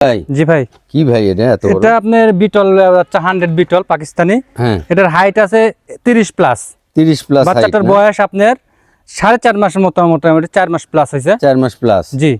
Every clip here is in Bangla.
ভাই? জি ভাই। কি ভাই এটা এত বড়? এটা আপনার বিটল বাচ্চা হান্ড্রেড বিটল পাকিস্তানি। হ্যাঁ। এটার হাইট আছে তিরিশ প্লাস 30 প্লাস বাচ্চাটার বয়স আপনার সাড়ে চার মাসের মতো মোটামুটি চার মাস প্লাস হয়েছে। চার মাস প্লাস জি।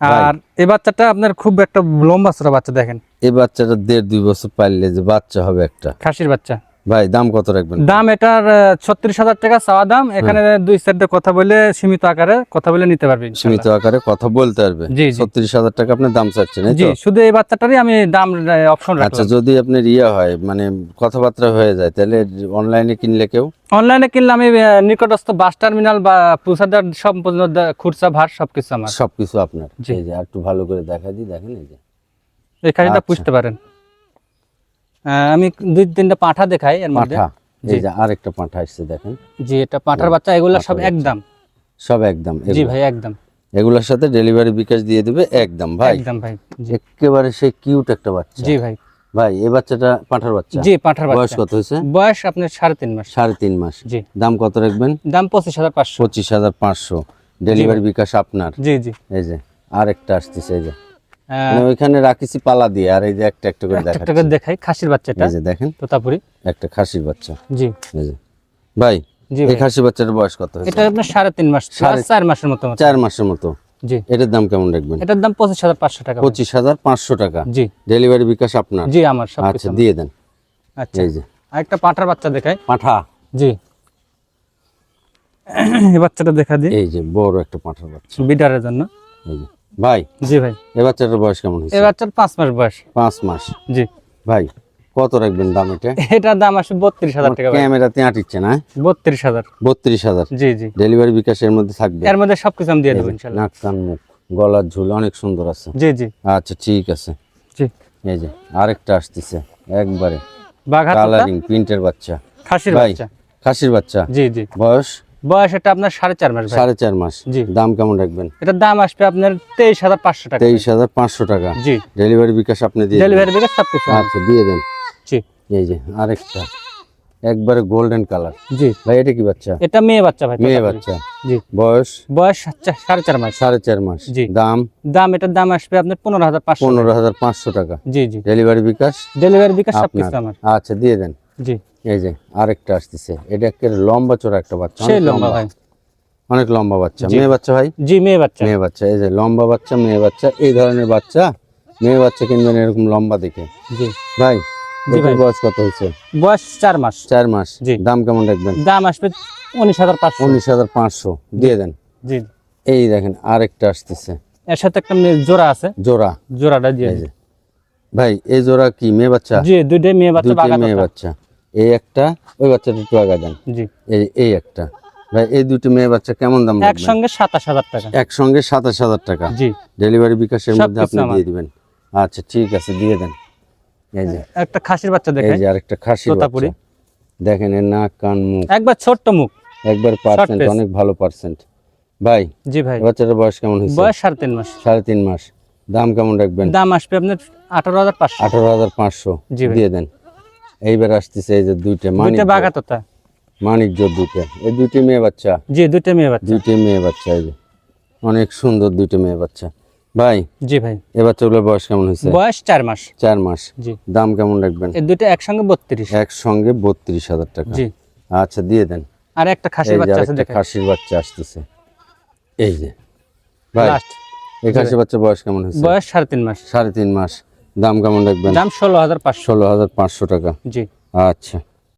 আর এই বাচ্চাটা আপনার খুব একটা লম্বা ছোট বাচ্চা দেখেন। এই বাচ্চাটা দেড় দুই বছর পারলে যে বাচ্চা হবে একটা। খাসির বাচ্চা। ভাই দাম কত রাখবেন? দাম এটার ছত্রিশ হাজার টাকা চাওয়া দাম। এখানে দুই সাইডে কথা বলে সীমিত আকারে কথা বলে নিতে পারবেন সীমিত আকারে কথা বলতে পারবে। জি। ছত্রিশ হাজার টাকা আপনি দাম চাচ্ছেন জি শুধু এই বাচ্চাটারই আমি দাম অপশন আচ্ছা যদি আপনার ইয়ে হয় মানে কথাবার্তা হয়ে যায় তাহলে অনলাইনে কিনলে কেউ? অনলাইনে কিনলে আমি নিকটস্থ বাস টার্মিনাল বা পুসাদার সম্পূর্ণ খুচরা ভার সবকিছু আমার। সবকিছু আপনার। জি। একটু ভালো করে দেখা দিই দেখেন এই যে। এই খাসিটা আচ্ছা। পুষতে পারেন। আমি দুই তিনটা পাঠা দেখাই এর মধ্যে। এই যে আরেকটা পাঁঠা আসছে দেখেন। জি এটা পাঠার বাচ্চা এগুলো সব একদম। সব একদম জি ভাই একদম। এগুলোর সাথে ডেলিভারি বিকাশ দিয়ে দিবে একদম ভাই। একদম ভাই জি। একেবারে সেই কিউট একটা বাচ্চা। জি ভাই। ভাই এই বাচ্চাটা পাঁঠার বাচ্চা? জি পাঠার বয়স কত হয়েছে? বয়স আপনার সাড়ে তিন মাস। সাড়ে তিন মাস। জি। দাম কত রাখবেন? দাম পঁচিশ হাজার পাঁচশো। পঁচিশ হাজার পাঁচশো। ডেলিভারি বিকাশ আপনার। জি জি। এই যে আরেকটা আসতেছে এই যে। ওইখানে রাখিছি পালা দিয়ে আর এই যে একটা একটা করে একটা একটা করে দেখাই খাসির বাচ্চাটা। এই যে দেখেন তোতাপুরি। একটা খাসির বাচ্চা। জি। ভাই জি এই ভাই। খাসি বাচ্চার বয়স কত এটা আপনার সাড়ে তিন মাস চার মাসের মতো মতো। চার মাসের মতো। জি। এটার দাম কেমন রাখবেন? এটার দাম পঁচিশ হাজার পাঁচশো টাকা। পঁচিশ হাজার পাঁচশো টাকা। জি। ডেলিভারি বিকাশ আপনার? জি আমার সব আচ্ছা দিয়ে দেন। আচ্ছা। এই যে। আরেকটা পাঠার বাচ্চা দেখাই। পাঁঠা? জি। এই বাচ্চাটা দেখা দিই। এই যে বড় একটা পাঁঠার বাচ্চা। বিডারের জন্য। এই যে। ভাই জি ভাই। এই বাচ্চাটার বয়স কেমন হয়েছে? এই বাচ্চার পাঁচ মাস বয়স। পাঁচ মাস। জি। ভাই কত রাখবেন দাম এটা? এটার দাম আসবে বত্রিশ হাজার টাকা ক্যামেরাতে আটিচ্ছে না বত্রিশ হাজার। বত্রিশ হাজার। জি জি। ডেলিভারি বিকাশের মধ্যে থাকবে? এর মধ্যে সবকিছু আমি দিয়ে দেবো ইনশাল্লাহ। নাক কান মুখ গলার ঝুল অনেক সুন্দর আছে। জি জি। আচ্ছা ঠিক আছে। জি। এই যে আরেকটা আসতেছে একবারে। বাঘা কালারিং প্রিন্টের বাচ্চা। খাসির ভাই বাচ্চা। খাসির বাচ্চা। জি জি। বয়স? বয়স এটা আপনার সাড়ে চার মাস সাড়ে চার মাস। জি। দাম কেমন রাখবেন? এটার দাম আসবে আপনার তেইশ হাজার পাঁচশো টাকা। তেইশ হাজার পাঁচশো টাকা। জি। ডেলিভারি বিকাশ আপনি দিয়ে ডেলিভারি বিকাশ সবকিছু। আমার। আচ্ছা দিয়ে দেন। জি। এই যে আরেকটা। একবারে গোল্ডেন কালার জি। ভাই এটা কি বাচ্চা? এটা মেয়ে বাচ্চা ভাই মেয়ে বাচ্চা। জি। বয়স? বয়স সাড়ে চার মাস। সাড়ে চার মাস। জি। দাম? দাম এটার দাম আসবে আপনার পনেরো হাজার পাঁচশো পনেরো হাজার পাঁচশো টাকা। জি জি। ডেলিভারি বিকাশ? ডেলিভারি বিকাশ আপনার। সবকিছু আমার। আচ্ছা দিয়ে দেন। জি। এই যে আরেকটা আসতেছে। এটা একেবারে লম্বা চোরা একটা বাচ্চা সেই লম্বা ভাই। অনেক লম্বা বাচ্চা। মেয়ে বাচ্চা ভাই? জি মেয়ে বাচ্চা। মেয়ে বাচ্চা। এই যে লম্বা বাচ্চা মেয়ে বাচ্চা এই ধরনের বাচ্চা। মেয়ে বাচ্চা কিনবেন এরকম লম্বা দেখে। জি। ভাই জি এটার ভাই। বয়স কত হয়েছে? বয়স চার মাস। চার মাস। জি। দাম কেমন রাখবেন দাম আসবে উনিশ হাজার পাঁচশো। উনিশ হাজার পাঁচশো। দিয়ে দেন। জি। এই দেখেন আরেকটা আসতেছে। এর সাথে একটা মেয়ে জোড়া আছে। জোড়া। জোড়াটা দিয়ে ভাই এই জোড়া কি মেয়ে বাচ্চা? জি দুইটাই মেয়ে বাচ্চা মেয়ে বাচ্চা। এই একটা ওই বাচ্চাটা একটু আগা দেন। জি। এই এই একটা। ভাই এই দুটি মেয়ে বাচ্চা কেমন দাম একসঙ্গে সাতাশ হাজার টাকা। একসঙ্গে সাতাশ হাজার টাকা। জি। ডেলিভারি বিকাশের মধ্যে আপনি দিয়ে দিবেন। আচ্ছা ঠিক আছে দিয়ে দেন। এই যে। একটা খাসির বাচ্চা এই যে আরেকটা খাসির। বাচ্চা। দেখেন এর নাক কান মুখ। একবার ছোট্ট মুখ। একবার পার্সেন্ট অনেক ভালো পার্সেন্ট। ভাই জি ভাই। বাচ্চাটার বয়স কেমন হয়েছে? বয়স সাড়ে তিন মাস। সাড়ে তিন মাস। দাম কেমন রাখবেন? দাম আসবে আপনার আঠারো হাজার পাঁচশো। আঠারো হাজার পাঁচশো। দিয়ে দেন। এইবার আসতেছে এই যে দুইটা দুইটা মানিক বাঘা তোতা মানিক দুইটা। এই দুইটি মেয়ে বাচ্চা। জি দুইটা মেয়ে বাচ্চা। দুইটি মেয়ে বাচ্চা এই যে। অনেক সুন্দর দুইটি মেয়ে বাচ্চা। ভাই জি ভাই। এ বাচ্চাগুলোর বয়স কেমন হয়েছে? বয়স চার মাস। চার মাস। জি। দাম কেমন রাখবেন? এই দুইটা একসঙ্গে বত্রিশ। একসঙ্গে বত্রিশ হাজার টাকা। জি। আচ্ছা দিয়ে দেন। আর একটা খাসির বাচ্চা আছে আরেকটা দেখে খাসির বাচ্চা আসতেছে। এই যে। ভাই লাস্ট এই খাসির বাচ্চা বয়স কেমন হয়েছে? বয়স সাড়ে তিন মাস। সাড়ে তিন মাস। দাম কেমন রাখবেন? দাম ষোলো হাজার পাঁচশো। ষোলো হাজার পাঁচশো টাকা। জি। আচ্ছা।